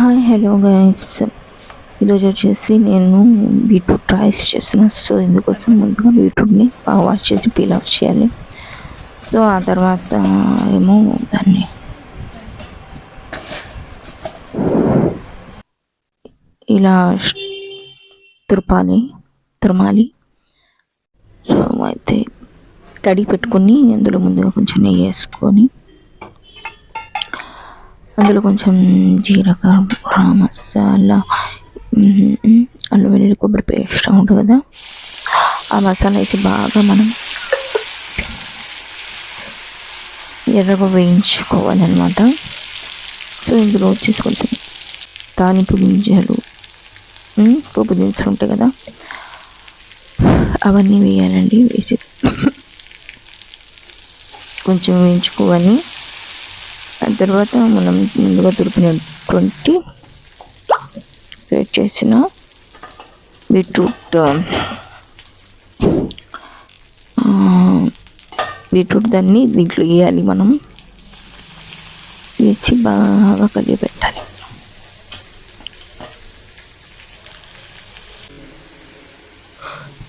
Hi hello guys ఈరోజు వచ్చేసి నేను బీట్రూట్ రైస్ చేస్తున్నాను సో ఇందుకోసం ముందుగా బీట్రూట్ని బాగా వాష్ చేసి పీల్ ఆఫ్ చేయాలి. సో ఆ తర్వాత ఏమో దాన్ని ఇలా తురపాలి తురమాలి. సో అయితే కడిగి పెట్టుకొని అందులో ముందుగా కొంచెం నెయ్యి వేసుకొని అందులో కొంచెం జీలకర్ర మసాలా అల్లం వెల్లుల్లి కొబ్బరి పేస్ట్ ఉంటుంది కదా. ఆ మసాలా వేసి బాగా మనం ఎర్రగా వేయించుకోవాలన్నమాట. సో ఇందులో వచ్చేసి కొంచెం తాలింపు గింజలు పోపు దినుసులు ఉంటాయి కదా. అవన్నీ వేయాలండి వేసి కొంచెం వేయించుకోవాలి. తర్వాత మనం ముందుగా తురిపినటువంటి వేట్ చేసిన బీట్రూట్ బీట్రూట్ దాన్ని దీంట్లో వేయాలి మనం. వేసి బాగా కలిగి పెట్టాలి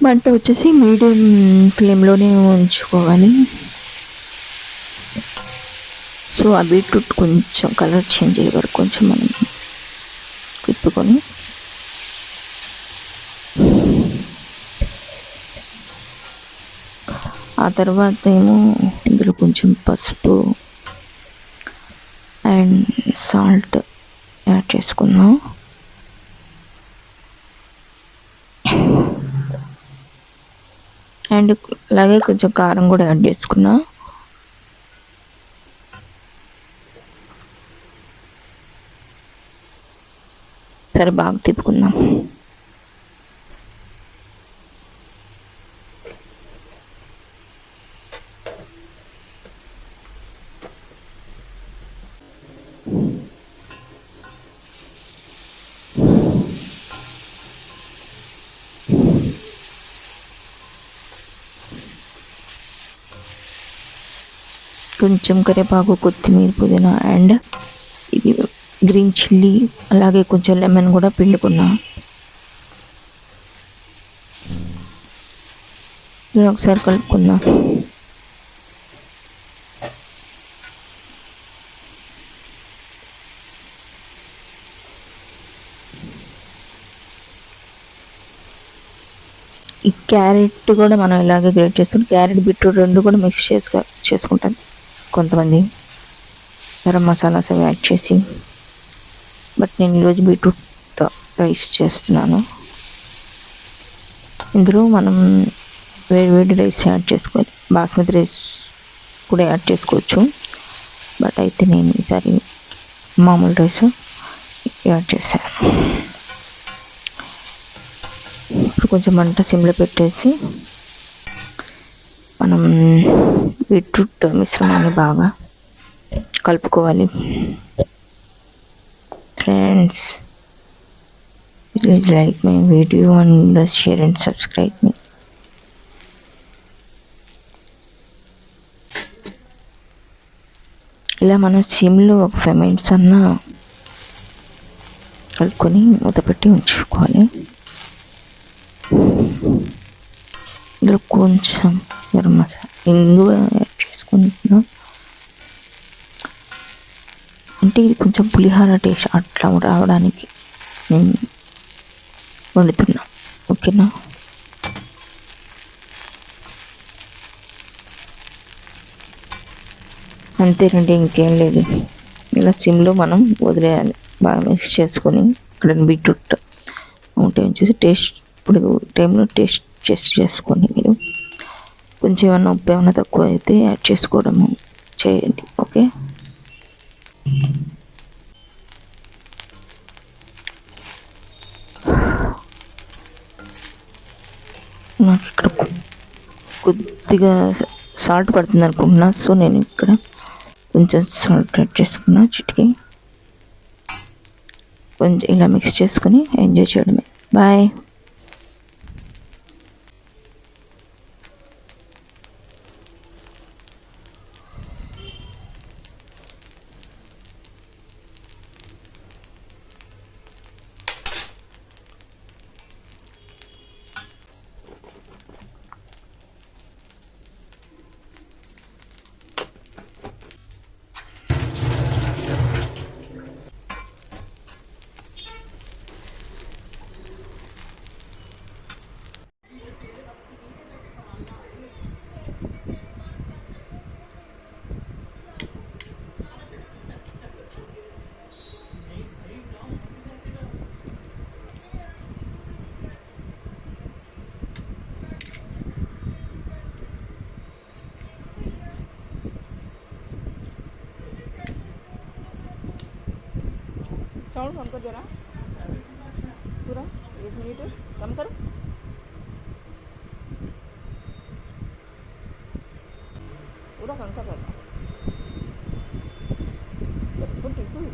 మంట వచ్చేసి మీడియం ఫ్లేమ్లోనే ఉంచుకోవాలి. సో ఆ బీట్రూట్ కొంచెం కలర్ చేంజ్ అయ్యే వరకు కొంచెం మనం తిప్పుకొని ఆ తర్వాత ఏమో ఇందులో కొంచెం పసుపు అండ్ సాల్ట్ యాడ్ చేసుకుందాం. అండ్ అలాగే కొంచెం కారం కూడా యాడ్ చేసుకున్నా. ఒకసారి బాగా తిప్పుకుందాం. కొంచెం కరివేపాకు కొత్తిమీర పుదీనా అండ్ గ్రీన్ చిల్లీ అలాగే కొంచెం లెమన్ కూడా పిండుకున్నా. ఒకసారి కలుపుకుందాం. ఈ క్యారెట్ కూడా మనం ఇలాగే గ్రేట్ చేస్తాం క్యారెట్ బీట్రూట్ రెండు కూడా మిక్స్ చేసుకో చేసుకుంటాం కొంతమంది. గరం మసాలాస్ అవి యాడ్ చేసి. బట్ నేను ఈరోజు బీట్రూట్ రైస్ చేస్తున్నాను. ఇందులో మనం వేడి వేడి రైస్ యాడ్ చేసుకోవాలి. బాస్మతి రైస్ కూడా యాడ్ చేసుకోవచ్చు. బట్ అయితే నేను ఈసారి మామూలు రైస్ యాడ్ చేశాను. ఇప్పుడు కొంచెం మంట సిమ్లో పెట్టేసి మనం బీట్రూట్ మిశ్రమాన్ని బాగా కలుపుకోవాలి. Friends please like my video and share and subscribe మీ ఇలా మనం సిమ్లో ఒక ఫైవ్ మినిట్స్ అన్నా కలుపుకొని మూతపెట్టి ఉంచుకోవాలి. ఇందులో కొంచెం గరం మసాలా ఇంగువ యాడ్ చేసుకుంటున్నాం. అంటే ఇది కొంచెం పులిహార టేస్ట్ అట్లా రావడానికి నేను వండుతున్నా ఓకేనా? అంతేనండి ఇంకేం లేదు. ఇలా సిమ్లో మనం వదిలేయాలి. బాగా మిక్స్ చేసుకొని ఇక్కడ బీట్రూట్ ఉంటే చూసి టేస్ట్ ఇప్పుడు టైంలో టేస్ట్ టెస్ట్ చేసుకోండి మీరు కొంచెం ఏమైనా ఉప్పు ఏమైనా తక్కువ అయితే యాడ్ చేసుకోవడము చేయండి. నాకు ఇక్కడ కొద్దిగా సాల్ట్ పడుతుంది అనుకుంటున్నా. సో నేను ఇక్కడ కొంచెం సాల్ట్ యాడ్ చేసుకున్నా చిటికి. కొంచెం ఇలా మిక్స్ చేసుకొని ఎంజాయ్ చేయడమే. బాయ్. साउंड हमको जरा पूरा एक मिनट कम करो पूरा कम कर पूरा टिकू